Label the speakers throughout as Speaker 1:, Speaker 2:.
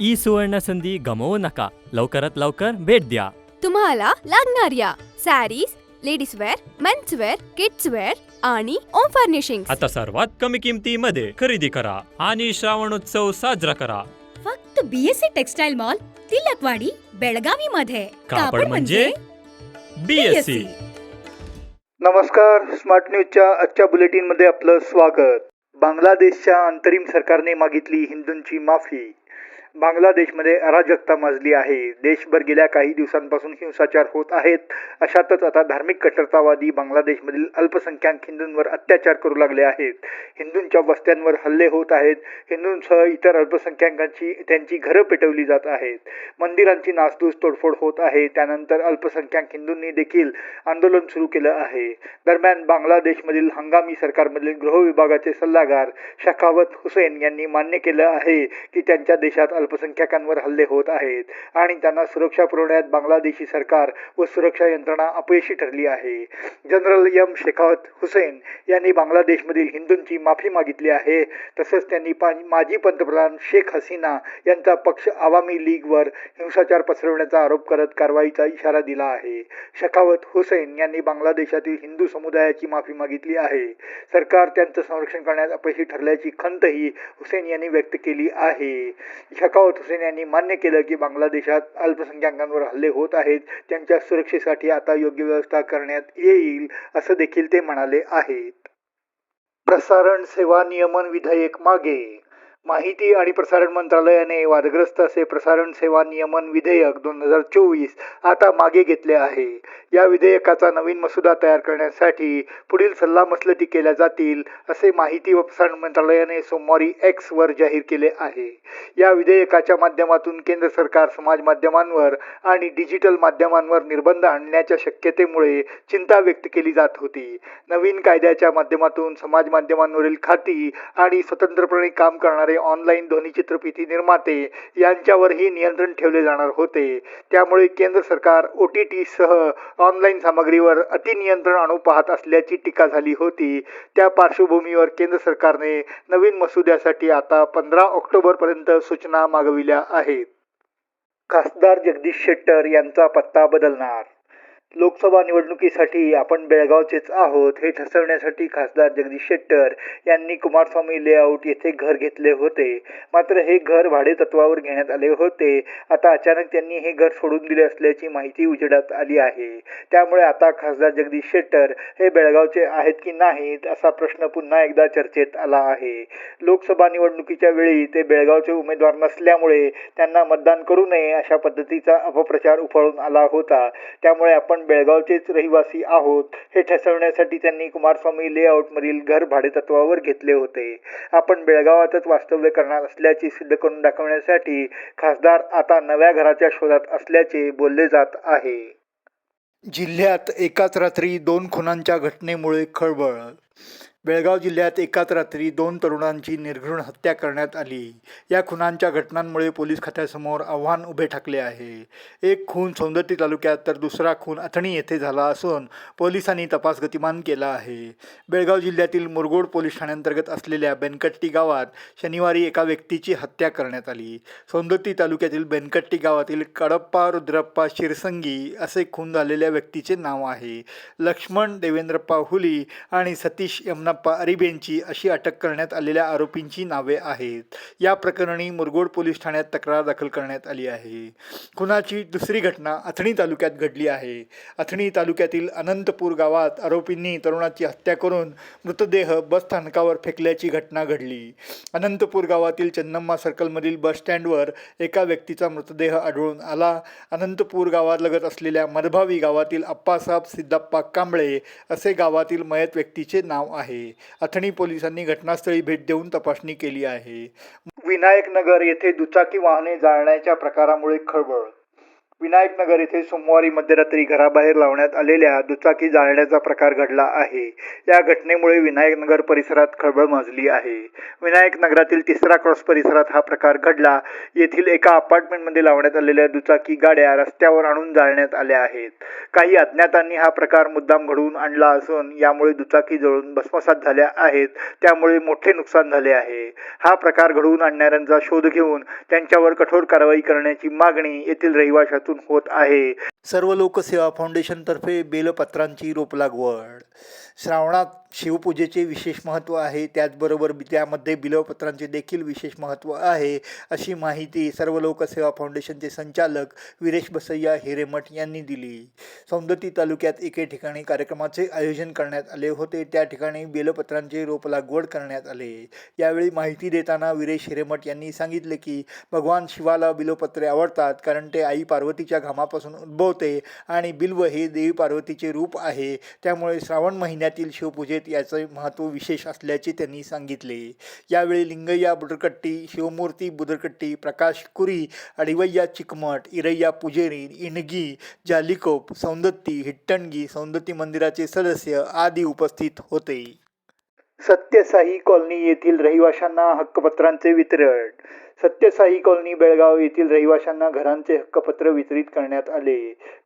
Speaker 1: E सुवर्ण संधी गमवू नका. लवकरात लवकर भेट द्या.
Speaker 2: तुम्हाला लागणाऱ्या sarees ladies wear men's wear kids wear आणि ओम फर्निशिंग
Speaker 3: आता सर्वात कमी किमतीमध्ये खरेदी करा आणि श्रावणोत्सव साजरा करा.
Speaker 4: फक्त BSc textile mall Tilakwadi Belagavi मध्ये
Speaker 3: कापड म्हणजे बीएससी
Speaker 5: नमस्कार स्मार्ट न्यूजच्या आजच्या बुलेटिनमध्ये आपलं स्वागत. बांगलादेशच्या अंतरिम सरकारने मागितली हिंदूंची माफी. बांगलादेशमध्ये अराजकता माजली आहे. देशभर गेल्या काही दिवसांपासून हिंसाचार होत आहेत. अशातच आता धार्मिक कट्टरतावादी बांगलादेशमधील अल्पसंख्याक हिंदूंवर अत्याचार करू लागले आहेत. हिंदूंच्या वस्त्यांवर हल्ले होत आहेत. हिंदूंसह इतर अल्पसंख्याकांची त्यांची घरं पेटवली जात आहेत. मंदिरांची नासधूस तोडफोड होत आहे. त्यानंतर अल्पसंख्याक हिंदूंनी देखील आंदोलन सुरू केलं आहे. दरम्यान बांगलादेशमधील हंगामी सरकारमधील गृह विभागाचे सल्लागार शखावत हुसेन यांनी मान्य केलं आहे की त्यांच्या देशात अल्पसंख्याकांवर हल्ले होत आहेत आणि त्यांना सुरक्षा पुरवण्यात बांगलादेशी सरकार व सुरक्षा यंत्रणा अपयशी ठरली आहे. जनरल एम शेखावत हुसेन यांनी बांगलादेशमधील हिंदूंची माफी मागितली आहे. तसंच त्यांनी माजी पंतप्रधान शेख हसीना यांचा पक्ष आवामी लीगवर हिंसाचार पसरवण्याचा आरोप करत कारवाईचा इशारा दिला आहे. शखावत हुसेन यांनी बांगलादेशातील हिंदू समुदायाची माफी मागितली आहे. सरकार त्यांचं संरक्षण करण्यात अपयशी ठरल्याची खंतही हुसेन यांनी व्यक्त केली आहे. शखावत हुसेन यांनी मान्य केलं की बांगलादेशात अल्पसंख्याकांवर हल्ले होत आहेत. त्यांच्या सुरक्षेसाठी आता योग्य व्यवस्था करण्यात येईल असं देखील ते म्हणाले आहेत. प्रसारण सेवा नियमन विधेयक मागे माहिती आणि प्रसारण मंत्रालयाने वादग्रस्त असे प्रसारण सेवा नियमन विधेयक दोन हजार चोवीस आता मागे घेतले आहे. या विधेयकाचा नवीन मसुदा तयार करण्यासाठी पुढील सल्लामसलती केल्या जातील असे माहिती व प्रसारण मंत्रालयाने सोमवारी एक्स वर जाहीर केले आहे. या विधेयकाच्या माध्यमातून केंद्र सरकार समाज माध्यमांवर आणि डिजिटल माध्यमांवर निर्बंध आणण्याच्या शक्यतेमुळे चिंता व्यक्त केली जात होती. नवीन कायद्याच्या माध्यमातून समाज माध्यमांवरील खाती आणि स्वतंत्रपणे काम करणारे ऑनलाईन ध्वनिचित्रफिती निर्माते यांच्यावरही नियंत्रण ठेवले जाणार होते. त्यामुळे केंद्र सरकार ओ टी टी सह ऑनलाईन सामग्रीवर अतिनियंत्रण आणू पाहत असल्याची टीका झाली होती. त्या पार्श्वभूमीवर केंद्र सरकारने नवीन मसुद्यासाठी आता पंधरा ऑक्टोबरपर्यंत सूचना मागविल्या आहेत. खासदार जगदीश शेट्टर यांचा पत्ता बदलणार. लोकसभा निवडणुकीसाठी आपण बेळगावचेच आहोत. हे ठसवण्यासाठी खासदार जगदीश शेट्टर यांनी कुमारस्वामी लेआउट येथे घर घेतले होते. मात्र हे घर भाडे तत्वावर घेण्यात आले होते. आता अचानक त्यांनी हे घर सोडून दिले असल्याची माहिती उजेडात आली आहे. त्यामुळे आता खासदार जगदीश शेट्टर हे बेळगावचे आहेत की नाहीत असा प्रश्न पुन्हा एकदा चर्चेत आला आहे. लोकसभा निवडणुकीच्या वेळी ते बेळगावचे उमेदवार नसल्यामुळे त्यांना मतदान करू नये अशा पद्धतीचा अपप्रचार उफाळून आला होता. त्यामुळे आपण बेळगावचेच रहिवासी आहोत. हे ठसवण्यासाठी त्यांनी कुमारस्वामी लेआउटमधील घर भाडेतत्वावर घेतले होते. आपण बेळगावातच वास्तव्य करणार असल्याचे सिद्ध करून दाखवण्यासाठी खासदार आता नव्या घराच्या शोधात असल्याचे बोलले जात आहे. जिल्ह्यात एकाच रात्री दोन खुनांच्या घटनेमुळे खळबळ बेळगाव जिल्ह्यात एकाच रात्री दोन तरुणांची निर्घृण हत्या करण्यात आली. या खुनांच्या घटनांमुळे पोलीस खात्यासमोर आव्हान उभे ठाकले आहे. एक खून सौंदर्य तालुक्यात तर दुसरा खून अथणी येथे झाला असून पोलिसांनी तपास गतिमान केला आहे. बेळगाव जिल्ह्यातील मुरगोड पोलीस ठाण्यांतर्गत असलेल्या बेनकट्टी गावात शनिवारी एका व्यक्तीची हत्या करण्यात आली. सौंदर्ती तालुक्यातील बेनकट्टी गावातील कडप्पा रुद्रप्पा शिरसंगी असे खून झालेल्या व्यक्तीचे नाव आहे. लक्ष्मण देवेंद्रप्पा हुली आणि सतीश यमनप्पा अशी अटक करण्यात आलेल्या आरोपींची नावे आहेत. या प्रकरणी मुरगोड पोलीस ठाण्यात तक्रार दाखल करण्यात आली आहे. खुनाची दुसरी घटना अथणी तालुक्यात घडली आहे. अथणी तालुक्यातील अनंतपूर गावात आरोपींनी तरुणाची हत्या करून मृतदेह बस स्थानकावर फेकल्याची घटना घडली. अनंतपूर गावातील चन्नम्मा सर्कलमधील बस स्टँडवर एका व्यक्तीचा मृतदेह आढळून आला. अनंतपूर गावालगत असलेल्या मरभावी गावातील अप्पासाहेब सिद्धाप्पा कांबळे असे गावातील मयत व्यक्तीचे नाव आहे. अथणी पोलिसांनी घटनास्थळी भेट देऊन तपासणी केली आहे. विनायकनगर येथे दुचाकी वाहने जाळण्याच्या प्रकारामुळे खळबळ. विनायकनगर येथे सोमवारी मध्यरात्री घराबाहेर लावण्यात आलेल्या दुचाकी जाळण्याचा प्रकार घडला आहे. या घटनेमुळे विनायकनगर परिसरात खळबळ माजली आहे. विनायकनगरातील तिसरा क्रॉस परिसरात हा प्रकार घडला. येथील एका अपार्टमेंटमध्ये लावण्यात आलेल्या दुचाकी गाड्या रस्त्यावर आणून जाळण्यात आल्या आहेत. काही अज्ञातांनी हा प्रकार मुद्दाम घडवून आणला असून यामुळे दुचाकी जळून भस्मसात झाल्या आहेत. त्यामुळे मोठे नुकसान झाले आहे. हा प्रकार घडवून आणणाऱ्यांचा शोध घेऊन त्यांच्यावर कठोर कारवाई करण्याची मागणी येथील माध्यमातून होत आहे. सर्व लोकसेवा फाउंडेशनतर्फे बेलपत्रांची रोप लागवड श्रावणात शिवपूजेचे विशेष महत्त्व आहे. त्याचबरोबर त्यामध्ये बिलवपत्रांचे देखील विशेष महत्त्व आहे अशी माहिती सर्व लोकसेवा फाउंडेशनचे संचालक विरेश बसय्या हिरेमठ यांनी दिली. सौंदती तालुक्यात एके ठिकाणी कार्यक्रमाचे आयोजन करण्यात आले होते. त्या ठिकाणी बेलपत्रांचे रोप लागवड करण्यात आले. यावेळी माहिती देताना विरेश हिरेमठ यांनी सांगितले की भगवान शिवाला बिलोपत्रे आवडतात कारण ते आई पार्वतीच्या घामापासून होते आणि बिल्व हे देवी पार्वतीचे रूप आहे. त्यामुळे श्रावण महिन्यातील शिवपूजेत याचे महत्त्व विशेष असल्याचे त्यांनी सांगितले. यावेळी लिंगय्या बुदरकट्टी शिवमूर्ती बुदरकट्टी प्रकाश कुरी अडिवय्या चिकमट इरय्या पुजेरी इणगी जालिकोप सौंदत्ती हिट्टणगी सौंदत्ती मंदिराचे सदस्य आदी उपस्थित होते. सत्यसाई कॉलनी येथील रहिवाशांना हक्कपत्रांचे वितरण सत्यसाई कॉलनी बेळगाव येथील रहिवाशांना घरांचे हक्कपत्र वितरित करण्यात आले.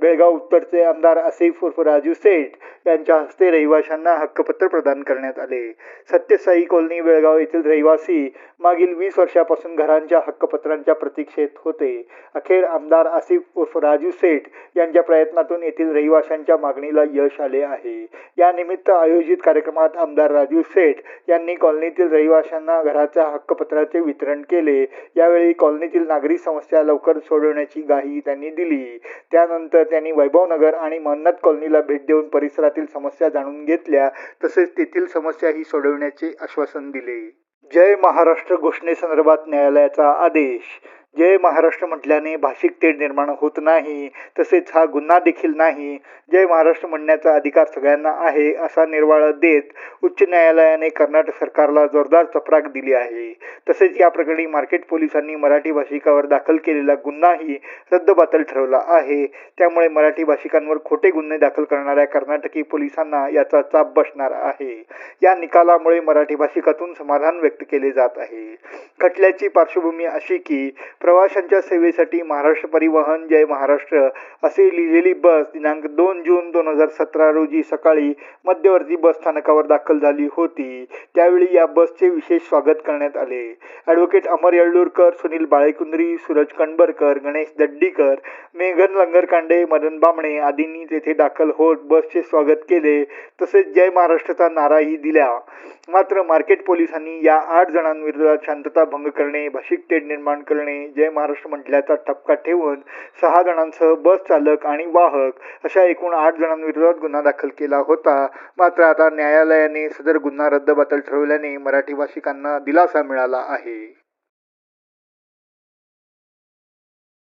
Speaker 5: बेळगाव उत्तरचे आमदार आसिफ उर्फ राजू सेठ यांच्या हस्ते रहिवाशांना हक्कपत्र प्रदान करण्यात आले. सत्यसाई कॉलनी बेळगाव येथील रहिवासी मागील वीस वर्षापासून घरांच्या हक्कपत्रांच्या प्रतीक्षेत होते. अखेर आमदार आसिफ उर्फ राजू सेठ यांच्या प्रयत्नातून येथील रहिवाशांच्या मागणीला यश आले आहे. या निमित्त आयोजित कार्यक्रमात आमदार राजू सेठ यांनी कॉलनीतील रहिवाशांना घराच्या हक्कपत्राचे वितरण केले. यावेळी कॉलनीतील नागरी समस्या लवकर सोडवण्याची ग्वाही त्यांनी दिली. त्यानंतर त्यांनी वैभवनगर आणि मन्नत कॉलनीला भेट देऊन परिसरातील समस्या जाणून घेतल्या. तसेच तेथील समस्याही सोडवण्याचे आश्वासन दिले. जय महाराष्ट्र घोषणेसंदर्भात न्यायालयाचा आदेश. जय महाराष्ट्र म्हटल्याने भाषिक तेढ निर्माण होत नाही तसेच हा गुन्हा देखील नाही. जय महाराष्ट्र म्हणण्याचा अधिकार सगळ्यांना आहे असा निर्वाळा देत उच्च न्यायालयाने कर्नाटक सरकारला जोरदार चपराक दिली आहे. तसेच या प्रकरणी मार्केट पोलिसांनी मराठी भाषिकावर दाखल केलेला गुन्हाही रद्दबातल ठरवला आहे. त्यामुळे मराठी भाषिकांवर खोटे गुन्हे दाखल करणाऱ्या कर्नाटकी पोलिसांना याचा चाप बसणार आहे. या निकालामुळे मराठी भाषिकातून समाधान व्यक्त केले जात आहे. खटल्याची पार्श्वभूमी अशी की प्रवाशांच्या सेवेसाठी महाराष्ट्र परिवहन जय महाराष्ट्र असे लिहिलेली बस दिनांक दोन जून दोन हजार सतरा रोजी सकाळी मध्यवर्ती बस स्थानकावर दाखल झाली होती. त्यावेळी या बसचे विशेष स्वागत करण्यात आले. ॲडव्होकेट अमर येळ्ळूरकर सुनील बाळेकुंद्री सूरज कणबरकर गणेश दड्डीकर मेघन लंगरकांडे मदन बामणे आदींनी तेथे दाखल होत बसचे स्वागत केले. तसेच जय महाराष्ट्राचा नाराही दिला. मात्र मार्केट पोलिसांनी या आठ जणांविरोधात शांतता भंग करणे भाषिक तेढ निर्माण करणे जय महाराष्ट्र म्हटल्याचा ठपका ठेवून सहा जणांसह बस चालक आणि वाहक अशा एकूण आठ जणांविरोधात गुन्हा दाखल केला होता. मात्र आता न्यायालयाने सदर गुन्हा रद्दबातल ठरवल्याने मराठी भाषिकांना दिलासा मिळाला आहे.